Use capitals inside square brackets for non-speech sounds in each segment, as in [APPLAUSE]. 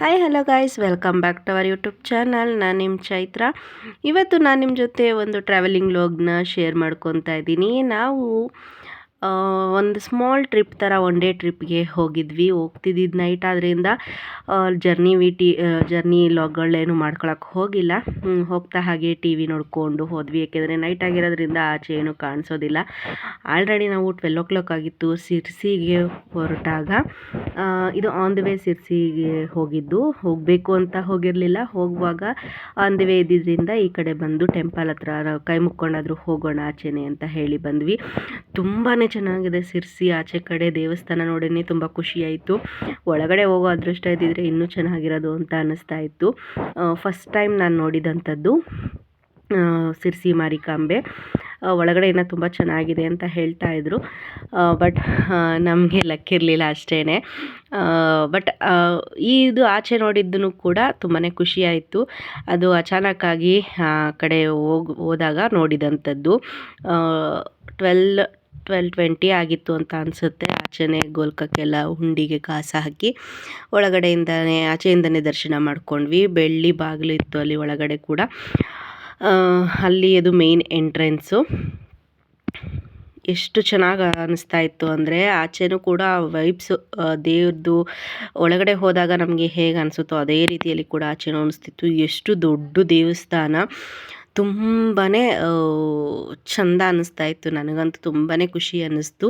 Hi hello guys welcome back to our YouTube channel ನಾನು ನಿಮ್ಮ ಚೈತ್ರ. ಇವತ್ತು ನಾನು ನಿಮ್ಮ ಜೊತೆ ಒಂದು ಟ್ರಾವೆಲಿಂಗ್ ಲಾಗ್ನ ಶೇರ್ ಮಾಡ್ಕೊತಾ ಇದ್ದೀನಿ. ನಾವು ಒಂದು ಸ್ಮಾಲ್ ಟ್ರಿಪ್ ಥರ ಒನ್ ಡೇ ಟ್ರಿಪ್ಗೆ ಹೋಗಿದ್ವಿ ಹೋಗ್ತಿದ್ದಿದ್ದು ನೈಟ್ ಆದ್ದರಿಂದ ಜರ್ನಿ ವಿಟಿ ಜರ್ನಿ ಲಾಗ್ಗಳೇನು ಮಾಡ್ಕೊಳಕ್ಕೆ ಹೋಗಿಲ್ಲ. ಹೋಗ್ತಾ ಹಾಗೆ ಟಿ ವಿ ನೋಡಿಕೊಂಡು ಹೋದ್ವಿ ಏಕೆಂದರೆ ನೈಟ್ ಆಗಿರೋದ್ರಿಂದ ಆಚೆ ಏನು ಕಾಣಿಸೋದಿಲ್ಲ. ಆಲ್ರೆಡಿ ನಾವು ಟ್ವೆಲ್ ಓ ಕ್ಲಾಕ್ ಆಗಿತ್ತು ಸಿರ್ಸಿಗೆ ಹೊರಟಾಗ. ಇದು ಆನ್ ದ ವೇ ಸಿರ್ಸಿಗೆ ಹೋಗಿದ್ದು. ಹೋಗಬೇಕು ಅಂತ ಹೋಗಿರಲಿಲ್ಲ. ಹೋಗುವಾಗ ಆನ್ ದ ವೇ ಇದ್ದಿದ್ದರಿಂದ ಈ ಕಡೆ ಬಂದು ಟೆಂಪಲ್ ಹತ್ರ ಕೈ ಮುಕ್ಕೊಂಡಾದರೂ ಹೋಗೋಣ ಆಚೆನೆ ಅಂತ ಹೇಳಿ ಬಂದ್ವಿ. ತುಂಬಾ ಚೆನ್ನಾಗಿದೆ ಸಿರ್ಸಿ ಆಚೆ ಕಡೆ ದೇವಸ್ಥಾನ ನೋಡೇನೆ ತುಂಬ ಖುಷಿ ಆಯಿತು ಒಳಗಡೆ ಹೋಗೋ ಅದೃಷ್ಟ ಇದ್ದಿದ್ರೆ ಇನ್ನೂ ಚೆನ್ನಾಗಿರೋದು ಅಂತ ಅನ್ನಿಸ್ತಾ ಇತ್ತು. ಫಸ್ಟ್ ಟೈಮ್ ನಾನು ನೋಡಿದಂಥದ್ದು ಸಿರ್ಸಿ ಮಾರಿಕಾಂಬೆ. ಒಳಗಡೆ ಇನ್ನೂ ತುಂಬ ಚೆನ್ನಾಗಿದೆ ಅಂತ ಹೇಳ್ತಾ ಇದ್ರು. ಬಟ್ ನಮಗೆ ಲಕ್ಕಿರಲಿಲ್ಲ ಅಷ್ಟೇ ಬಟ್ ಇದು ಆಚೆ ನೋಡಿದ್ದೂ ಕೂಡ ತುಂಬಾ ಖುಷಿಯಾಯಿತು. ಅದು ಅಚಾನಕ್ಕಾಗಿ ಕಡೆ ಹೋಗಿ, ಹೋದಾಗ ನೋಡಿದಂಥದ್ದು. ಟ್ವೆಲ್ ಟ್ವೆಲ್ ಟ್ವೆಂಟಿ ಆಗಿತ್ತು ಅಂತ ಅನಿಸುತ್ತೆ. ಆಚೆನೇ ಗೋಲ್ಕಕ್ಕೆಲ್ಲ ಹುಂಡಿಗೆ ಕಾಸು ಹಾಕಿ ಒಳಗಡೆಯಿಂದನೇ, ಆಚೆಯಿಂದನೇ ದರ್ಶನ ಮಾಡ್ಕೊಂಡ್ವಿ. ಬೆಳ್ಳಿ ಬಾಗಿಲು ಇತ್ತು ಅಲ್ಲಿ ಒಳಗಡೆ ಕೂಡ. ಅಲ್ಲಿ ಅದು ಮೇನ್ ಎಂಟ್ರೆನ್ಸು ಎಷ್ಟು ಚೆನ್ನಾಗಿ ಅನ್ನಿಸ್ತಾ ಇತ್ತು ಅಂದರೆ ಆಚೆನೂ ಕೂಡ ವೈಬ್ಸು ದೇವ್ರದ್ದು ಒಳಗಡೆ ಹೋದಾಗ ನಮಗೆ ಹೇಗೆ ಅನಿಸುತ್ತೋ ಅದೇ ರೀತಿಯಲ್ಲಿ ಕೂಡ ಆಚೆನೂ ಅನಿಸ್ತಿತ್ತು. ಎಷ್ಟು ದೊಡ್ಡ ದೇವಸ್ಥಾನ. ತುಂಬಾ ಚಂದ ಅನ್ನಿಸ್ತಾ ಇತ್ತು. ನನಗಂತೂ ತುಂಬಾ ಖುಷಿ ಅನ್ನಿಸ್ತು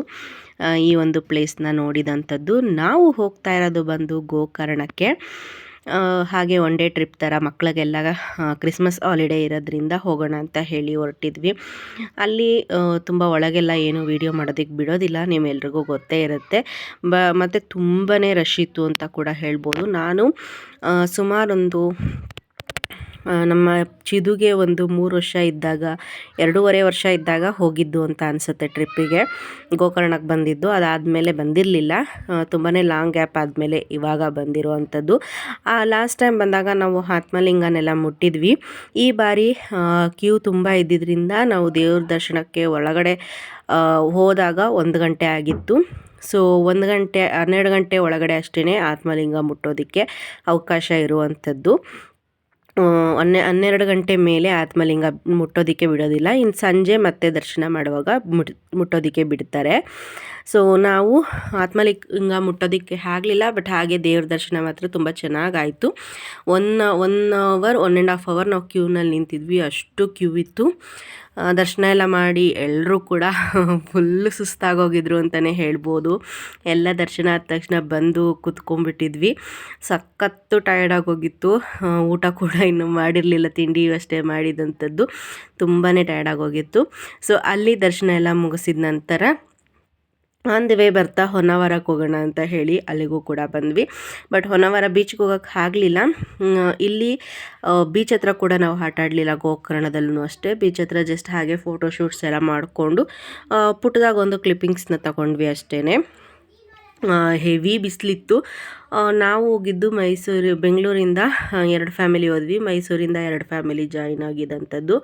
ಈ ಒಂದು ಪ್ಲೇಸ್ನ ನೋಡಿದಂಥದ್ದು. ನಾವು ಹೋಗ್ತಾ ಇರೋದು ಬಂದು ಗೋಕರ್ಣಕ್ಕೆ ಹಾಗೆ ಒನ್ ಡೇ ಟ್ರಿಪ್ ಥರ ಮಕ್ಕಳಿಗೆಲ್ಲ ಕ್ರಿಸ್ಮಸ್ ಹಾಲಿಡೇ ಇರೋದ್ರಿಂದ ಹೋಗೋಣ ಅಂತ ಹೇಳಿ ಹೊರಟಿದ್ವಿ. ಅಲ್ಲಿ ತುಂಬ ಒಳಗೆಲ್ಲ ಏನು ವೀಡಿಯೋ ಮಾಡೋದಕ್ಕೆ ಬಿಡೋದಿಲ್ಲ ನಿಮ್ಮೆಲ್ರಿಗೂ ಗೊತ್ತೇ ಇರುತ್ತೆ. ಬ, ಮತ್ತು ತುಂಬಾ ರಶ್ ಇತ್ತು ಅಂತ ಕೂಡ ಹೇಳ್ಬೋದು. ನಾನು ಸುಮಾರೊಂದು ನಮ್ಮ ಚಿದುಗೆ ಒಂದು ಮೂರು ವರ್ಷ ಇದ್ದಾಗ, ಎರಡೂವರೆ ವರ್ಷ ಇದ್ದಾಗ ಹೋಗಿದ್ದು ಅಂತ ಅನಿಸುತ್ತೆ ಟ್ರಿಪ್ಪಿಗೆ. ಗೋಕರ್ಣಕ್ಕೆ ಬಂದಿದ್ದು. ಅದಾದಮೇಲೆ ಬಂದಿರಲಿಲ್ಲ. ತುಂಬಾ ಲಾಂಗ್ ಗ್ಯಾಪ್ ಆದಮೇಲೆ ಇವಾಗ ಬಂದಿರುವಂಥದ್ದು. ಲಾಸ್ಟ್ ಟೈಮ್ ಬಂದಾಗ ನಾವು ಆತ್ಮಲಿಂಗನೆಲ್ಲ ಮುಟ್ಟಿದ್ವಿ. ಈ ಬಾರಿ ಕ್ಯೂ ತುಂಬ ಇದ್ದಿದ್ದರಿಂದ ನಾವು ದೇವ್ರ ದರ್ಶನಕ್ಕೆ ಒಳಗಡೆ ಹೋದಾಗ ಒಂದು ಗಂಟೆ ಆಗಿತ್ತು. ಸೊ ಒಂದು ಗಂಟೆ, ಹನ್ನೆರಡು ಗಂಟೆ ಒಳಗಡೆ ಅಷ್ಟೇ ಆತ್ಮಲಿಂಗ ಮುಟ್ಟೋದಕ್ಕೆ ಅವಕಾಶ ಇರುವಂಥದ್ದು. ಹನ್ನೆ ಹನ್ನೆರಡು ಗಂಟೆ ಮೇಲೆ ಆತ್ಮಲಿಂಗ ಮುಟ್ಟೋದಕ್ಕೆ ಬಿಡೋದಿಲ್ಲ. ಇನ್ನು ಸಂಜೆ ಮತ್ತೆ ದರ್ಶನ ಮಾಡುವಾಗ ಮುಟ್ ಮುಟ್ಟೋದಕ್ಕೆ ಬಿಡ್ತಾರೆ. ಸೊ ನಾವು ಆತ್ಮಲಿಂಗ ಮುಟ್ಟೋದಕ್ಕೆ ಆಗಲಿಲ್ಲ ಬಟ್ ಹಾಗೆ ದೇವ್ರ ದರ್ಶನ ಮಾತ್ರ ತುಂಬ ಚೆನ್ನಾಗಾಯಿತು. One one hour one and half hour ನಾವು ಕ್ಯೂನಲ್ಲಿ ನಿಂತಿದ್ವಿ, ಅಷ್ಟು ಕ್ಯೂ ಇತ್ತು. ದರ್ಶನ ಎಲ್ಲ ಮಾಡಿ ಎಲ್ಲರೂ ಕೂಡ [LAUGHS] ಫುಲ್ಲು ಸುಸ್ತಾಗೋಗಿದ್ರು ಅಂತಲೇ ಹೇಳ್ಬೋದು. ಎಲ್ಲ ದರ್ಶನ ಆದ ತಕ್ಷಣ ಬಂದು ಕುತ್ಕೊಂಡ್ಬಿಟ್ಟಿದ್ವಿ. ಸಖತ್ತು ಟಯರ್ಡ್ ಆಗೋಗಿತ್ತು. ಊಟ ಕೂಡ ಇನ್ನೂ ಮಾಡಿರಲಿಲ್ಲ, ತಿಂಡಿ ಅಷ್ಟೇ ಮಾಡಿದಂಥದ್ದು. ತುಂಬಾ ಟಯರ್ಡ್ ಆಗೋಗಿತ್ತು. ಸೊ ಅಲ್ಲಿ ದರ್ಶನ ಎಲ್ಲ ಮುಗಿಸಿದ ನಂತರ ಆನ್ ದಿ ವೇ ಬರ್ತಾ ಹೊನ್ನಾವರಕ್ಕೆ ಹೋಗೋಣ ಅಂತ ಹೇಳಿ ಅಲ್ಲಿಗೂ ಕೂಡ ಬಂದ್ವಿ. ಬಟ್ ಹೊನ್ನಾವರ ಬೀಚ್ಗೆ ಹೋಗೋಕ್ಕೆ ಆಗಲಿಲ್ಲ. ಇಲ್ಲಿ ಬೀಚ್ ಹತ್ರ ಕೂಡ ನಾವು ಆಟ ಆಡಲಿಲ್ಲ ಗೋಕರ್ಣದಲ್ಲೂ ಅಷ್ಟೇ. ಬೀಚ್ ಹತ್ರ ಜಸ್ಟ್ ಹಾಗೆ ಫೋಟೋ ಶೂಟ್ಸ್ ಎಲ್ಲ ಮಾಡಿಕೊಂಡು ಪುಟ್ಟದಾಗ ಒಂದು ಕ್ಲಿಪ್ಪಿಂಗ್ಸ್ನ ತಗೊಂಡ್ವಿ ಅಷ್ಟೇ ಹೆವಿ ಬಿಸಿಲಿತ್ತು. ನಾವು ಹೋಗಿದ್ದು ಮೈಸೂರು, ಬೆಂಗಳೂರಿಂದ ಎರಡು ಫ್ಯಾಮಿಲಿ ಹೋದ್ವಿ. ಮೈಸೂರಿಂದ ಎರಡು ಫ್ಯಾಮಿಲಿ ಜಾಯಿನ್ ಆಗಿದ್ದಂಥದ್ದು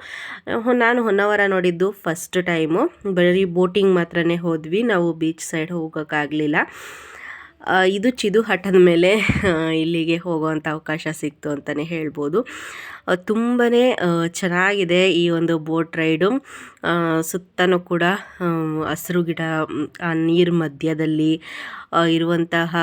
ನಾನು ಹೊನ್ನಾವರ ನೋಡಿದ್ದು ಫಸ್ಟ್ ಟೈಮು ಬರೀ ಬೋಟಿಂಗ್ ಮಾತ್ರನೇ ಹೋದ್ವಿ. ನಾವು ಬೀಚ್ ಸೈಡ್ ಹೋಗೋಕ್ಕಾಗಲಿಲ್ಲ. ಇದು ಚಿದು ಹಠದ ಮೇಲೆ ಇಲ್ಲಿಗೆ ಹೋಗುವಂಥ ಅವಕಾಶ ಸಿಕ್ತು ಅಂತಲೇ ಹೇಳ್ಬೋದು. ತುಂಬಾ ಚೆನ್ನಾಗಿದೆ ಈ ಒಂದು ಬೋಟ್ ರೈಡು. ಸುತ್ತಲೂ ಕೂಡ ಹಸಿರು ಗಿಡ, ಆ, ನೀರು ಮಧ್ಯದಲ್ಲಿ ಇರುವಂತಹ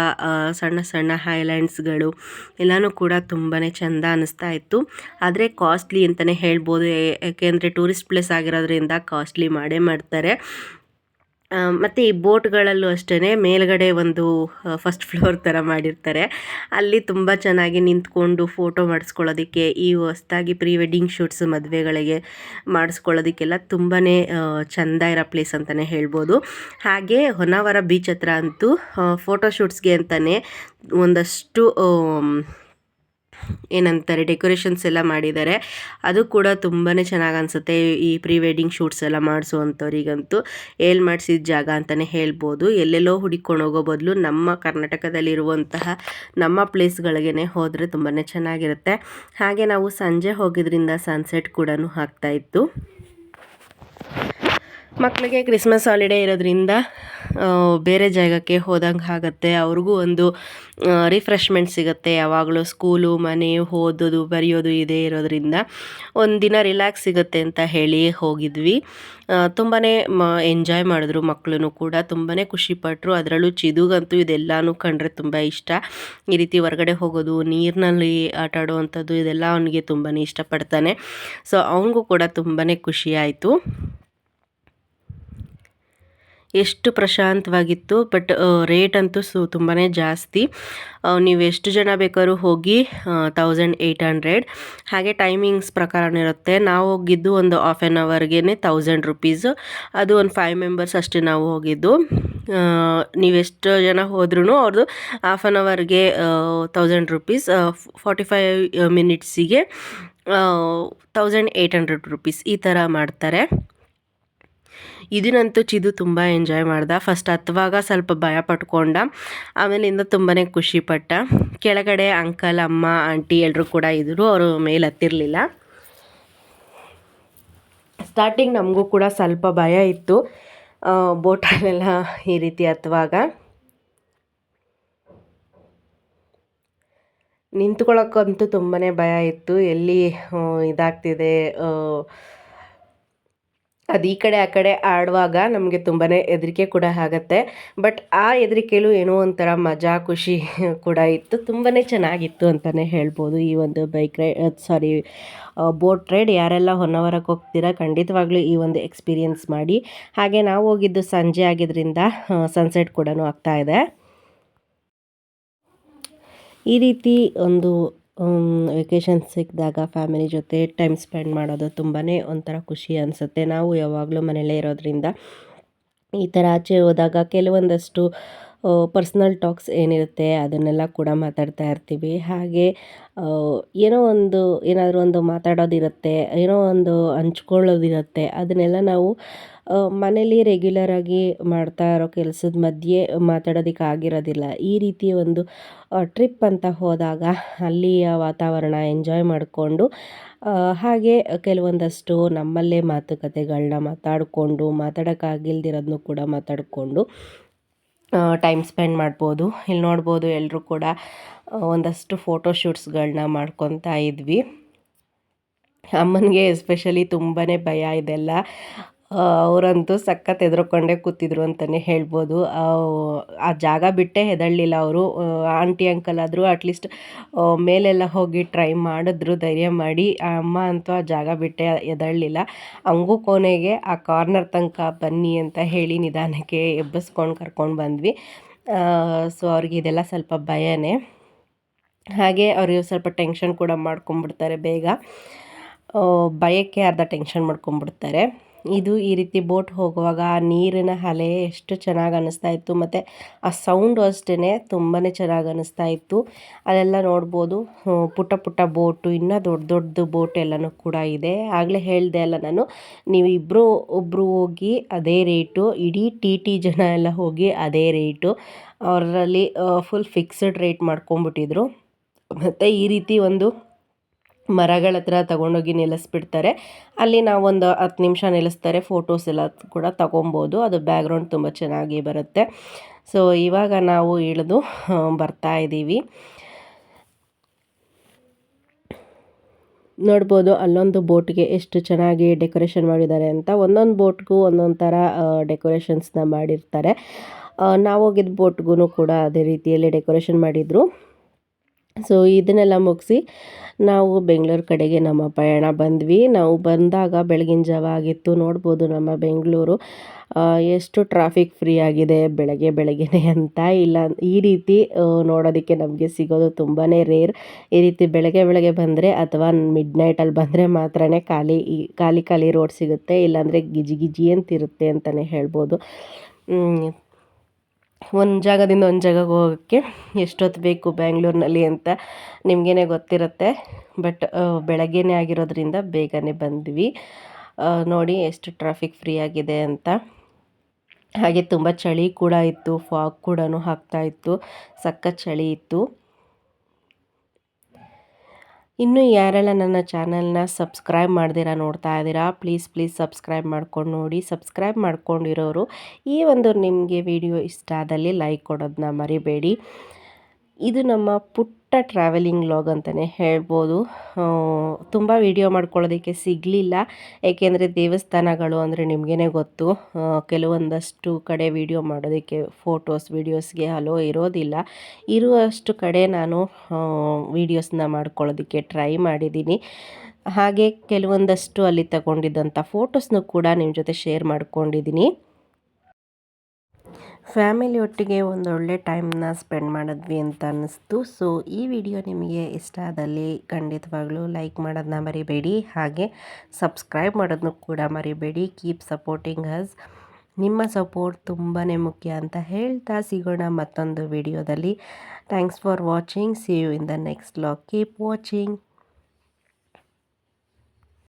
ಸಣ್ಣ ಸಣ್ಣ ಹೈಲ್ಯಾಂಡ್ಸ್ಗಳು ಎಲ್ಲನೂ ಕೂಡ ತುಂಬಾ ಚೆಂದ ಅನ್ನಿಸ್ತಾ ಇತ್ತು. ಆದರೆ ಕಾಸ್ಟ್ಲಿ ಅಂತಲೇ ಹೇಳ್ಬೋದು ಏಕೆಂದರೆ ಟೂರಿಸ್ಟ್ ಪ್ಲೇಸ್ ಆಗಿರೋದ್ರಿಂದ ಕಾಸ್ಟ್ಲಿ ಮಾಡೇ ಮಾಡ್ತಾರೆ. ಮತ್ತು ಈ ಬೋಟ್ಗಳಲ್ಲೂ ಅಷ್ಟೇ ಮೇಲ್ಗಡೆ ಒಂದು ಫಸ್ಟ್ ಫ್ಲೋರ್ ಥರ ಮಾಡಿರ್ತಾರೆ. ಅಲ್ಲಿ ತುಂಬ ಚೆನ್ನಾಗಿ ನಿಂತ್ಕೊಂಡು ಫೋಟೋ ಮಾಡಿಸ್ಕೊಳ್ಳೋದಕ್ಕೆ, ಈ ಹೊಸ್ದಾಗಿ ಪ್ರೀ ವೆಡ್ಡಿಂಗ್ ಶೂಟ್ಸ್ ಮದುವೆಗಳಿಗೆ ಮಾಡಿಸ್ಕೊಳ್ಳೋದಕ್ಕೆಲ್ಲ ತುಂಬಾ ಚೆಂದ ಇರೋ ಪ್ಲೇಸ್ ಅಂತಲೇ ಹೇಳ್ಬೋದು. ಹಾಗೆ ಹೊನ್ನಾವರ ಬೀಚ್ ಹತ್ರ ಅಂತೂ ಫೋಟೋ ಶೂಟ್ಸ್ಗೆ ಅಂತಲೇ ಒಂದಷ್ಟು ಏನಂತಾರೆ ಡೆಕೋರೇಷನ್ಸ್ ಎಲ್ಲ ಮಾಡಿದ್ದಾರೆ. ಅದು ಕೂಡ ತುಂಬಾ ಚೆನ್ನಾಗಿ ಅನಿಸುತ್ತೆ. ಈ ಪ್ರೀ ವೆಡ್ಡಿಂಗ್ ಶೂಟ್ಸ್ ಎಲ್ಲ ಮಾಡಿಸುವಂಥವ್ರಿಗಂತೂ ಏಲ್ ಮಾಡಿಸಿದ ಜಾಗ ಅಂತಲೇ ಹೇಳ್ಬೋದು. ಎಲ್ಲೆಲ್ಲೋ ಹುಡುಕೊಂಡು ಹೋಗೋ ಬದಲು ನಮ್ಮ ಕರ್ನಾಟಕದಲ್ಲಿರುವಂತಹ ನಮ್ಮ ಪ್ಲೇಸ್ಗಳಿಗೆ ಹೋದರೆ ತುಂಬಾ ಚೆನ್ನಾಗಿರುತ್ತೆ. ಹಾಗೆ ನಾವು ಸಂಜೆ ಹೋಗಿದ್ರಿಂದ ಸನ್ಸೆಟ್ ಕೂಡ ಆಗ್ತಾ ಇತ್ತು. ಮಕ್ಕಳಿಗೆ ಕ್ರಿಸ್ಮಸ್ ಹಾಲಿಡೇ ಇರೋದ್ರಿಂದ ಬೇರೆ ಜಾಗಕ್ಕೆ ಹೋದಂಗೆ ಆಗುತ್ತೆ. ಅವ್ರಿಗೂ ಒಂದು ರಿಫ್ರೆಶ್ಮೆಂಟ್ ಸಿಗುತ್ತೆ. ಯಾವಾಗಲೂ ಸ್ಕೂಲು ಮನೆ, ಓದೋದು, ಬರೆಯೋದು ಇದೇ ಇರೋದ್ರಿಂದ ಒಂದಿನ ರಿಲ್ಯಾಕ್ಸ್ ಸಿಗುತ್ತೆ ಅಂತ ಹೇಳಿ ಹೋಗಿದ್ವಿ. ತುಂಬಾ ಮ ಎಂಜಾಯ್ ಮಾಡಿದ್ರು ಮಕ್ಕಳು ಕೂಡ. ತುಂಬಾ ಖುಷಿಪಟ್ಟರು ಅದರಲ್ಲೂ ಚಿದುಗಂತೂ ಇದೆಲ್ಲನೂ ಕಂಡ್ರೆ ತುಂಬ ಇಷ್ಟ. ಈ ರೀತಿ ಹೊರಗಡೆ ಹೋಗೋದು, ನೀರಿನಲ್ಲಿ ಆಟ ಆಡುವಂಥದ್ದು ಇದೆಲ್ಲ ಅವನಿಗೆ ತುಂಬಾ ಇಷ್ಟಪಡ್ತಾನೆ. ಸೊ ಅವನಿಗೂ ಕೂಡ ತುಂಬಾ ಖುಷಿ ಆಯಿತು. ಎಷ್ಟು ಪ್ರಶಾಂತವಾಗಿತ್ತು ಬಟ್ ರೇಟ್ ಅಂತೂ ಸು ತುಂಬಾ ಜಾಸ್ತಿ. ನೀವು ಎಷ್ಟು ಜನ ಬೇಕಾದ್ರೂ ಹೋಗಿ ತೌಸಂಡ್ ಏಯ್ಟ್ ಹಂಡ್ರೆಡ್ ಹಾಗೆ ಟೈಮಿಂಗ್ಸ್ ಪ್ರಕಾರ ಇರುತ್ತೆ. ನಾವು ಹೋಗಿದ್ದು ಒಂದು ಹಾಫ್ ಆ್ಯನ್ ಅವರ್ಗೆ ತೌಸಂಡ್ ರುಪೀಸು ಅದು ಒಂದು ಫೈವ್ ಮೆಂಬರ್ಸ್ ಅಷ್ಟೇ ನಾವು ಹೋಗಿದ್ದು. ನೀವೆಷ್ಟು ಜನ ಹೋದ್ರೂ ಅವ್ರದ್ದು ಹಾಫ್ ಆನ್ ಅವರ್ಗೆ ತೌಸಂಡ್ ರುಪೀಸ್ ಫಾರ್ಟಿ ಫೈವ್ ಮಿನಿಟ್ಸಿಗೆ ತೌಸಂಡ್ ಏಯ್ಟ್ ಹಂಡ್ರೆಡ್ ರುಪೀಸ್ ಈ ಥರ ಮಾಡ್ತಾರೆ. ಇದನ್ನಂತೂ ಚಿದು ತುಂಬ ಎಂಜಾಯ್ ಮಾಡ್ದ. ಫಸ್ಟ್ ಹತ್ತುವಾಗ ಸ್ವಲ್ಪ ಭಯ ಪಟ್ಕೊಂಡ. ಆಮೇಲಿಂದ ತುಂಬಾ ಖುಷಿಪಟ್ಟ ಕೆಳಗಡೆ ಅಂಕಲ್ ಅಮ್ಮ ಆಂಟಿ ಎಲ್ಲರೂ ಕೂಡ ಇದ್ದರು ಅವರು ಮೇಲೆ ಹತ್ತಿರಲಿಲ್ಲ. ಸ್ಟಾರ್ಟಿಂಗ್ ನಮಗೂ ಕೂಡ ಸ್ವಲ್ಪ ಭಯ ಇತ್ತು. ಬೋಟಲ್ಲೆಲ್ಲ ಈ ರೀತಿ ಹತ್ತುವಾಗ. ನಿಂತ್ಕೊಳ್ಳೋಕ್ಕಂತೂ ತುಂಬಾ ಭಯ ಇತ್ತು. ಎಲ್ಲಿ ಇದಾಗ್ತಿದೆ ಅದು ಈ ಕಡೆ ಆ ಕಡೆ ಆಡುವಾಗ ನಮಗೆ ತುಂಬಾ ಹೆದರಿಕೆ ಕೂಡ ಆಗುತ್ತೆ. ಬಟ್ ಆ ಹೆದರಿಕೆಲೂ ಏನೋ ಒಂಥರ ಮಜಾ, ಖುಷಿ [LAUGHS] ಕೂಡ ಇತ್ತು. ತುಂಬಾ ಚೆನ್ನಾಗಿತ್ತು ಅಂತಲೇ ಹೇಳ್ಬೋದು. ಈ ಒಂದು bike ride sorry boat ride ಯಾರೆಲ್ಲ ಹೊನ್ನವರಕ್ಕೆ ಹೋಗ್ತೀರಾ ಖಂಡಿತವಾಗ್ಲೂ ಈ ಒಂದು ಎಕ್ಸ್ಪೀರಿಯನ್ಸ್ ಮಾಡಿ. ಹಾಗೆ ನಾವು ಹೋಗಿದ್ದು ಸಂಜೆ ಆಗಿದ್ದರಿಂದ ಸನ್ಸೆಟ್ ಕೂಡ ಆಗ್ತಾ ಇದೆ. ಈ ರೀತಿ ಒಂದು ವೆಕೇಷನ್ ಸಿಕ್ಕಿದಾಗ ಫ್ಯಾಮಿಲಿ ಜೊತೆ ಟೈಮ್ ಸ್ಪೆಂಡ್ ಮಾಡೋದು ತುಂಬಾ ಒಂಥರ ಖುಷಿ ಅನಿಸುತ್ತೆ. ನಾವು ಯಾವಾಗಲೂ ಮನೆಯಲ್ಲೇ ಇರೋದ್ರಿಂದ ಈ ಥರ ಆಚೆ ಹೋದಾಗ ಕೆಲವೊಂದಷ್ಟು ಪರ್ಸ್ನಲ್ ಟಾಕ್ಸ್ ಏನಿರುತ್ತೆ ಅದನ್ನೆಲ್ಲ ಕೂಡ ಮಾತಾಡ್ತಾ ಇರ್ತೀವಿ. ಹಾಗೆ ಏನೋ ಒಂದು, ಏನಾದರೂ ಒಂದು ಮಾತಾಡೋದಿರುತ್ತೆ, ಏನೋ ಒಂದು ಹಂಚ್ಕೊಳ್ಳೋದಿರುತ್ತೆ, ಅದನ್ನೆಲ್ಲ ನಾವು ಮನೇಲಿ ರೆಗ್ಯುಲರ್ ರೆಗ್ಯುಲರಾಗಿ ಮಾಡ್ತಾ ಇರೋ ಕೆಲಸದ ಮಧ್ಯೆ ಮಾತಾಡೋದಕ್ಕೆ ಆಗಿರೋದಿಲ್ಲ. ಈ ರೀತಿ ಒಂದು ಟ್ರಿಪ್ ಅಂತ ಹೋದಾಗ ಅಲ್ಲಿಯ ವಾತಾವರಣ ಎಂಜಾಯ್ ಮಾಡಿಕೊಂಡು ಹಾಗೆ ಕೆಲವೊಂದಷ್ಟು ನಮ್ಮಲ್ಲೇ ಮಾತುಕತೆಗಳನ್ನ ಮಾತಾಡಿಕೊಂಡು ಮಾತಾಡೋಕ್ಕಾಗಿಲ್ದಿರೋದನ್ನು ಕೂಡ ಮಾತಾಡಿಕೊಂಡು ಟೈಮ್ ಸ್ಪೆಂಡ್ ಮಾಡ್ಬೋದು. ಇಲ್ಲಿ ನೋಡ್ಬೋದು ಎಲ್ಲರೂ ಕೂಡ ಒಂದಷ್ಟು ಫೋಟೋ ಶೂಟ್ಸ್ಗಳನ್ನ ಮಾಡ್ಕೊತಾ ಇದ್ವಿ. ಅಮ್ಮನಿಗೆ ಎಸ್ಪೆಷಲಿ ತುಂಬಾ ಭಯ ಇದೆಲ್ಲ. ಅವರಂತೂ ಸಖತ್ ಹೆದ್ರುಕೊಂಡೇ ಕೂತಿದ್ರು ಅಂತಲೇ ಹೇಳ್ಬೋದು. ಆ, ಜಾಗ ಬಿಟ್ಟೇ ಹೆದಳಲಿಲ್ಲ ಅವರು. ಆಂಟಿ ಅಂಕಲ್ ಆದರೂ ಅಟ್ಲೀಸ್ಟ್ ಮೇಲೆಲ್ಲ ಹೋಗಿ ಟ್ರೈ ಮಾಡಿದ್ರು ಧೈರ್ಯ ಮಾಡಿ. ಆ ಅಮ್ಮ ಅಂತೂ ಆ ಜಾಗ ಬಿಟ್ಟೆ ಎದಳಲಿಲ್ಲ ಹಂಗೂ ಕೊನೆಗೆ ಆ ಕಾರ್ನರ್ ತನಕ ಬನ್ನಿ ಅಂತ ಹೇಳಿ ನಿಧಾನಕ್ಕೆ ಎಬ್ಬಿಸ್ಕೊಂಡು ಕರ್ಕೊಂಡು ಬಂದ್ವಿ. ಸೊ ಅವ್ರಿಗೆ ಇದೆಲ್ಲ ಸ್ವಲ್ಪ ಭಯನೇ. ಹಾಗೆ ಅವ್ರಿಗೆ ಸ್ವಲ್ಪ ಟೆನ್ಷನ್ ಕೂಡ ಮಾಡ್ಕೊಂಡ್ಬಿಡ್ತಾರೆ ಬೇಗ. ಭಯಕ್ಕೆ ಅರ್ಧ ಟೆನ್ಷನ್ ಮಾಡ್ಕೊಂಬಿಡ್ತಾರೆ ಇದು ಈ ರೀತಿ ಬೋಟ್ ಹೋಗುವಾಗ ಆ ನೀರಿನ ಅಲೆ ಎಷ್ಟು ಚೆನ್ನಾಗಿ ಅನ್ನಿಸ್ತಾ ಇತ್ತು ಮತ್ತು ಆ ಸೌಂಡು ಅಷ್ಟೇ ತುಂಬಾ ಚೆನ್ನಾಗಿ ಅನ್ನಿಸ್ತಾ ಇತ್ತು. ಅದೆಲ್ಲ ನೋಡ್ಬೋದು ಪುಟ್ಟ ಪುಟ್ಟ ಬೋಟು, ಇನ್ನೂ ದೊಡ್ಡ ದೊಡ್ಡದು ಬೋಟ್ ಎಲ್ಲನೂ ಕೂಡ ಇದೆ. ಆಗಲೇ ಹೇಳಿದೆ ಅಲ್ಲ ನಾನು, ನೀವು ಇಬ್ಬರು ಒಬ್ಬರು ಹೋಗಿ ಅದೇ ರೇಟು, ಇಡೀ ಟಿ ಟಿ ಜನ ಎಲ್ಲ ಹೋಗಿ ಅದೇ ರೇಟು, ಅವರಲ್ಲಿ ಫುಲ್ ಫಿಕ್ಸ್ಡ್ ರೇಟ್ ಮಾಡ್ಕೊಂಬಿಟ್ಟಿದ್ರು ಮತ್ತು ಈ ರೀತಿ ಒಂದು ಮರಗಳ ಹತ್ರ ತಗೊಂಡೋಗಿ ನಿಲ್ಲಿಸ್ಬಿಡ್ತಾರೆ. ಅಲ್ಲಿ ನಾವೊಂದು ಹತ್ತು ನಿಮಿಷ ನಿಲ್ಲಿಸ್ತಾರೆ ಫೋಟೋಸ್ ಎಲ್ಲ ಕೂಡ ತಗೊಬೋದು. ಅದು ಬ್ಯಾಗ್ರೌಂಡ್ ತುಂಬ ಚೆನ್ನಾಗಿ ಬರುತ್ತೆ. ಸೊ ಇವಾಗ ನಾವು ಇಳಿದು ಬರ್ತಾ ಇದ್ದೀವಿ. ನೋಡ್ಬೋದು ಅಲ್ಲೊಂದು ಬೋಟ್ಗೆ ಎಷ್ಟು ಚೆನ್ನಾಗಿ ಡೆಕೋರೇಷನ್ ಮಾಡಿದ್ದಾರೆ ಅಂತ. ಒಂದೊಂದು ಬೋಟ್ಗೂ ಒಂದೊಂದು ಥರ ಡೆಕೋರೇಷನ್ಸ್ನ ಮಾಡಿರ್ತಾರೆ. ನಾವು ಹೋಗಿದ್ದ ಬೋಟ್ಗೂ ಕೂಡ ಅದೇ ರೀತಿಯಲ್ಲಿ ಡೆಕೋರೇಷನ್ ಮಾಡಿದರು. ಸೊ ಇದನ್ನೆಲ್ಲ ಮುಗಿಸಿ ನಾವು ಬೆಂಗಳೂರು ಕಡೆಗೆ ನಮ್ಮ ಪಯಣ ಬಂದ್ವಿ. ನಾವು ಬಂದಾಗ ಬೆಳಗಿನ ಜಾವ ಆಗಿತ್ತು. ನೋಡ್ಬೋದು ನಮ್ಮ ಬೆಂಗಳೂರು ಎಷ್ಟು ಟ್ರಾಫಿಕ್ ಫ್ರೀ ಆಗಿದೆ, ಬೆಳಗ್ಗೆ ಬೆಳಗ್ಗೆನೆ ಅಂತ. ಇಲ್ಲ, ಈ ರೀತಿ ನೋಡೋದಕ್ಕೆ ನಮಗೆ ಸಿಗೋದು ತುಂಬಾ ರೇರ್ ಈ ರೀತಿ ಬೆಳಗ್ಗೆ ಬೆಳಗ್ಗೆ ಬಂದರೆ ಅಥವಾ ಮಿಡ್ ನೈಟಲ್ಲಿ ಬಂದರೆ ಮಾತ್ರನೇ ಖಾಲಿ ಖಾಲಿ ಖಾಲಿ ರೋಡ್ ಸಿಗುತ್ತೆ. ಇಲ್ಲಾಂದರೆ ಗಿಜಿ ಗಿಜಿ ಅಂತಿರುತ್ತೆ ಅಂತಲೇ ಹೇಳ್ಬೋದು. ಒಂದು ಜಾಗದಿಂದ ಒಂದು ಜಾಗಕ್ಕೆ ಹೋಗೋಕ್ಕೆ ಎಷ್ಟೊತ್ತು ಬೇಕು ಬ್ಯಾಂಗ್ಳೂರಿನಲ್ಲಿ ಅಂತ ನಿಮಗೇನೆ ಗೊತ್ತಿರುತ್ತೆ. ಬಟ್ ಬೆಳಗ್ಗೆನೇ ಆಗಿರೋದ್ರಿಂದ ಬೇಗನೆ ಬಂದ್ವಿ. ನೋಡಿ ಎಷ್ಟು ಟ್ರಾಫಿಕ್ ಫ್ರೀ ಆಗಿದೆ ಅಂತ. ಹಾಗೆ ತುಂಬ ಚಳಿ ಕೂಡ ಇತ್ತು ಫಾಗ್ ಕೂಡ ಹಾಕ್ತಾ ಇತ್ತು, ಸಖತ್ ಚಳಿ ಇತ್ತು. ಇನ್ನು ಯಾರೆಲ್ಲ ನನ್ನ ಚಾನಲ್ನ ಸಬ್ಸ್ಕ್ರೈಬ್ ಮಾಡ್ದಿರ ನೋಡ್ತಾ ಇದ್ದೀರಾ ಪ್ಲೀಸ್ ಪ್ಲೀಸ್ ಸಬ್ಸ್ಕ್ರೈಬ್ ಮಾಡ್ಕೊಂಡು ನೋಡಿ. ಸಬ್ಸ್ಕ್ರೈಬ್ ಮಾಡ್ಕೊಂಡಿರೋರು ಈ ಒಂದು ನಿಮಗೆ ವಿಡಿಯೋ ಇಷ್ಟ ಆದಲ್ಲಿ ಲೈಕ್ ಕೊಡೋದನ್ನ ಮರಿಬೇಡಿ. ಇದು ನಮ್ಮ ಪುಟ್ಟ ಟ್ರಾವೆಲಿಂಗ್ ಲಾಗ್ ಅಂತಲೇ ಹೇಳ್ಬೋದು. ತುಂಬ ವಿಡಿಯೋ ಮಾಡ್ಕೊಳ್ಳೋದಕ್ಕೆ ಸಿಗಲಿಲ್ಲ. ಏಕೆಂದರೆ ದೇವಸ್ಥಾನಗಳು ಅಂದರೆ ನಿಮಗೇ ಗೊತ್ತು. ಕೆಲವೊಂದಷ್ಟು ಕಡೆ ವಿಡಿಯೋ ಮಾಡೋದಕ್ಕೆ ಫೋಟೋಸ್ ವೀಡಿಯೋಸ್ಗೆ ಹಲೋ ಇರೋದಿಲ್ಲ. ಇರುವಷ್ಟು ಕಡೆ ನಾನು ವೀಡಿಯೋಸ್ನ ಮಾಡ್ಕೊಳ್ಳೋದಕ್ಕೆ ಟ್ರೈ ಮಾಡಿದ್ದೀನಿ. ಹಾಗೆ ಕೆಲವೊಂದಷ್ಟು ಅಲ್ಲಿ ತಗೊಂಡಿದ್ದಂಥ ಫೋಟೋಸ್ನು ಕೂಡ ನಿಮ್ಮ ಜೊತೆ ಶೇರ್ ಮಾಡ್ಕೊಂಡಿದ್ದೀನಿ. ಫ್ಯಾಮಿಲಿ ಒಟ್ಟಿಗೆ ಒಂದೊಳ್ಳೆ ಟೈಮ್ನ ಸ್ಪೆಂಡ್ ಮಾಡಿದ್ವಿ ಅಂತ ಅನ್ನಿಸ್ತು. ಸೊ ಈ ವಿಡಿಯೋ ನಿಮಗೆ ಇಷ್ಟ ಆದಲ್ಲಿ ಖಂಡಿತವಾಗ್ಲೂ ಲೈಕ್ ಮಾಡೋದನ್ನ ಮರಿಬೇಡಿ. ಹಾಗೆ ಸಬ್ಸ್ಕ್ರೈಬ್ ಮಾಡೋದನ್ನು ಕೂಡ ಮರಿಬೇಡಿ. ಕೀಪ್ ಸಪೋರ್ಟಿಂಗ್ ಹಸ್ ನಿಮ್ಮ ಸಪೋರ್ಟ್ ತುಂಬಾ ಮುಖ್ಯ ಅಂತ ಹೇಳ್ತಾ ಸಿಗೋಣ ಮತ್ತೊಂದು ವಿಡಿಯೋದಲ್ಲಿ. Thanks for watching see you in the next log keep watching